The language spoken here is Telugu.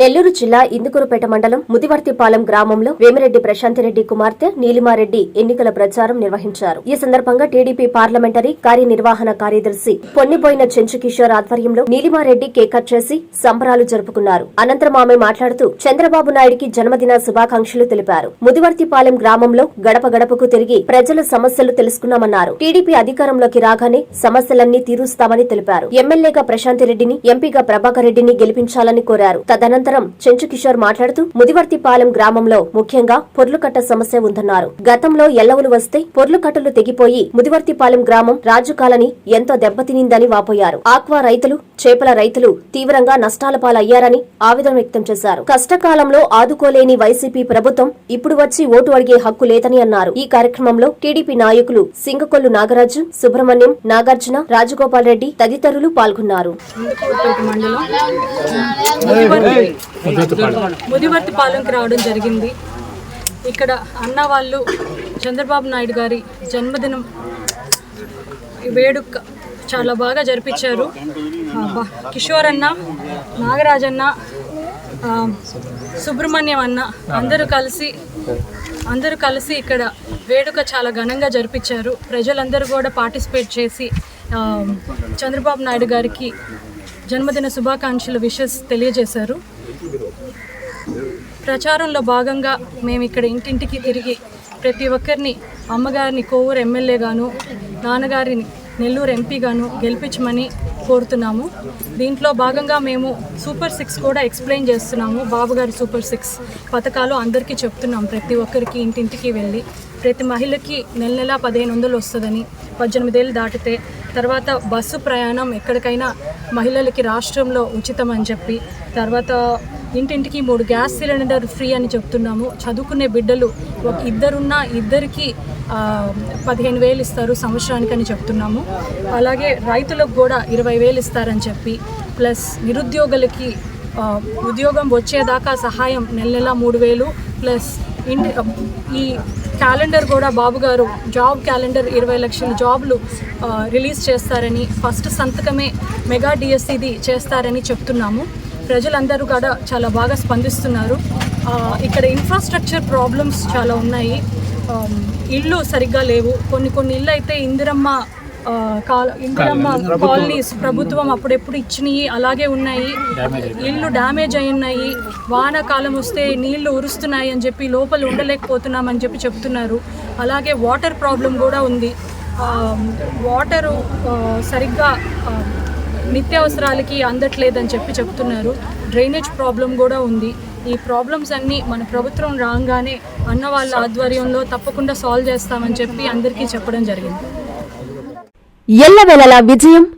నెల్లూరు జిల్లా ఇందుకూరుపేట మండలం ముదివర్తిపాలెం గ్రామంలో వేమిరెడ్డి ప్రశాంతిరెడ్డి కుమార్తె నీలిమారెడ్డి ఎన్నికల ప్రచారం నిర్వహించారు. ఈ సందర్భంగా టీడీపీ పార్లమెంటరీ కార్యనిర్వహణ కార్యదర్శి పొన్నిపోయిన చెంచుకిషోర్ ఆధ్వర్యంలో నీలిమారెడ్డి కేక్ కట్ చేసి సంబరాలు జరుపుకున్నారు. అనంతరం ఆమె మాట్లాడుతూ చంద్రబాబు నాయుడికి జన్మదిన శుభాకాంక్షలు తెలిపారు. ముదివర్తిపాలెం గ్రామంలో గడప గడపకు తిరిగి ప్రజల సమస్యలు తెలుసుకున్నామన్నారు. టీడీపీ అధికారంలోకి రాగానే సమస్యలన్నీ తీరుస్తామని తెలిపారు. ఎమ్మెల్యేగా ప్రశాంతిరెడ్డిని ఎంపీగా ప్రభాకర్ రెడ్డిని గెలిపించాలని కోరారు. తదనంతరం చెంచు కిషోర్ మాట్లాడుతూ ముదివర్తిపాలెం గ్రామంలో ముఖ్యంగా పొర్లుకట్ట సమస్య ఉందన్నారు. గతంలో ఎల్లవులు వస్తే పొర్లుకట్టలు తెగిపోయి ముదివర్తిపాలెం గ్రామం రాజు కాలనీ ఎంతో దెబ్బతినిందని వాపోయారు. ఆక్వా రైతులు చేపల రైతులు తీవ్రంగా నష్టాల పాలయ్యారని ఆవేదన వ్యక్తం చేశారు. కష్టకాలంలో ఆదుకోలేని వైసీపీ ప్రభుత్వం ఇప్పుడు వచ్చి ఓటు అడిగే హక్కు లేదని అన్నారు. ఈ కార్యక్రమంలో టీడీపీ నాయకులు సింగకొల్లు నాగరాజు సుబ్రహ్మణ్యం నాగార్జున రాజగోపాల్ రెడ్డి తదితరులు పాల్గొన్నారు. ముదివర్తి పాలెంకి రావడం జరిగింది. ఇక్కడ అన్న వాళ్ళు చంద్రబాబు నాయుడు గారి జన్మదినం ఈ వేడుక చాలా బాగా జరిపించారు. కిషోర్ అన్న నాగరాజన్న సుబ్రహ్మణ్యం అన్న అందరూ కలిసి అందరూ కలిసి ఇక్కడ వేడుక చాలా ఘనంగా జరిపించారు. ప్రజలందరూ కూడా పార్టిసిపేట్ చేసి చంద్రబాబు నాయుడు గారికి జన్మదిన శుభాకాంక్షలు విషెస్ తెలియజేశారు. ప్రచారంలో భాగంగా మేము ఇక్కడ ఇంటింటికి తిరిగి ప్రతి ఒక్కరిని అమ్మగారిని కోవూరు ఎమ్మెల్యేగాను నాన్నగారిని నెల్లూరు ఎంపీగాను గెలిపించమని కోరుతున్నాము. దీంట్లో భాగంగా మేము సూపర్ సిక్స్ కూడా ఎక్స్ప్లెయిన్ చేస్తున్నాము. బాబుగారి సూపర్ సిక్స్ పథకాలు అందరికీ చెప్తున్నాం. ప్రతి ఒక్కరికి ఇంటింటికి వెళ్ళి ప్రతి మహిళకి నెల నెల పదిహేను వందలు వస్తుందని పద్దెనిమిదేళ్ళు దాటితే తర్వాత బస్సు ప్రయాణం ఎక్కడికైనా మహిళలకి రాష్ట్రంలో ఉచితం అని చెప్పి తర్వాత ఇంటింటికి మూడు గ్యాస్ సిలిండర్ ఫ్రీ అని చెప్తున్నాము. చదువుకునే బిడ్డలు ఒక ఇద్దరున్న ఇద్దరికి పదిహేను వేలు ఇస్తారు సంవత్సరానికి అని చెప్తున్నాము. అలాగే రైతులకు కూడా ఇరవై వేలు ఇస్తారని చెప్పి ప్లస్ నిరుద్యోగులకి ఉద్యోగం వచ్చేదాకా సహాయం నెల నెల మూడు వేలు ప్లస్ ఇంటి ఈ క్యాలెండర్ కూడా బాబు గారు జాబ్ క్యాలెండర్ ఇరవై లక్షల జాబ్లు రిలీజ్ చేస్తారని ఫస్ట్ సంతకమే మెగా డిఎస్సిది చేస్తారని చెప్తున్నాము. ప్రజలందరూ కూడా చాలా బాగా స్పందిస్తున్నారు. ఇక్కడ ఇన్ఫ్రాస్ట్రక్చర్ ప్రాబ్లమ్స్ చాలా ఉన్నాయి. ఇళ్ళు సరిగ్గా లేవు. కొన్ని కొన్ని ఇళ్ళు అయితే ఇందిరమ్మ కాల- ఇందిరమ్మ కాలనీస్ ప్రభుత్వం అప్పుడెప్పుడు ఇచ్చినవి అలాగే ఉన్నాయి. ఇల్లు డ్యామేజ్ అయి ఉన్నాయి. వానాకాలం వస్తే నీళ్ళు ఉరుస్తున్నాయి అని చెప్పి లోపల ఉండలేకపోతున్నామని చెప్పి చెప్తున్నారు. అలాగే వాటర్ ప్రాబ్లం కూడా ఉంది. వాటరు సరిగ్గా నిత్యావసరాలకి అందట్లేదని చెప్పి చెప్తున్నారు. డ్రైనేజ్ ప్రాబ్లం కూడా ఉంది. ఈ ప్రాబ్లమ్స్ అన్నీ మన ప్రభుత్వం రాగానే అన్న వాళ్ళ ఆధ్వర్యంలో తప్పకుండా సాల్వ్ చేస్తామని చెప్పి అందరికీ చెప్పడం జరిగింది. ఎల్లవేళలా విజయం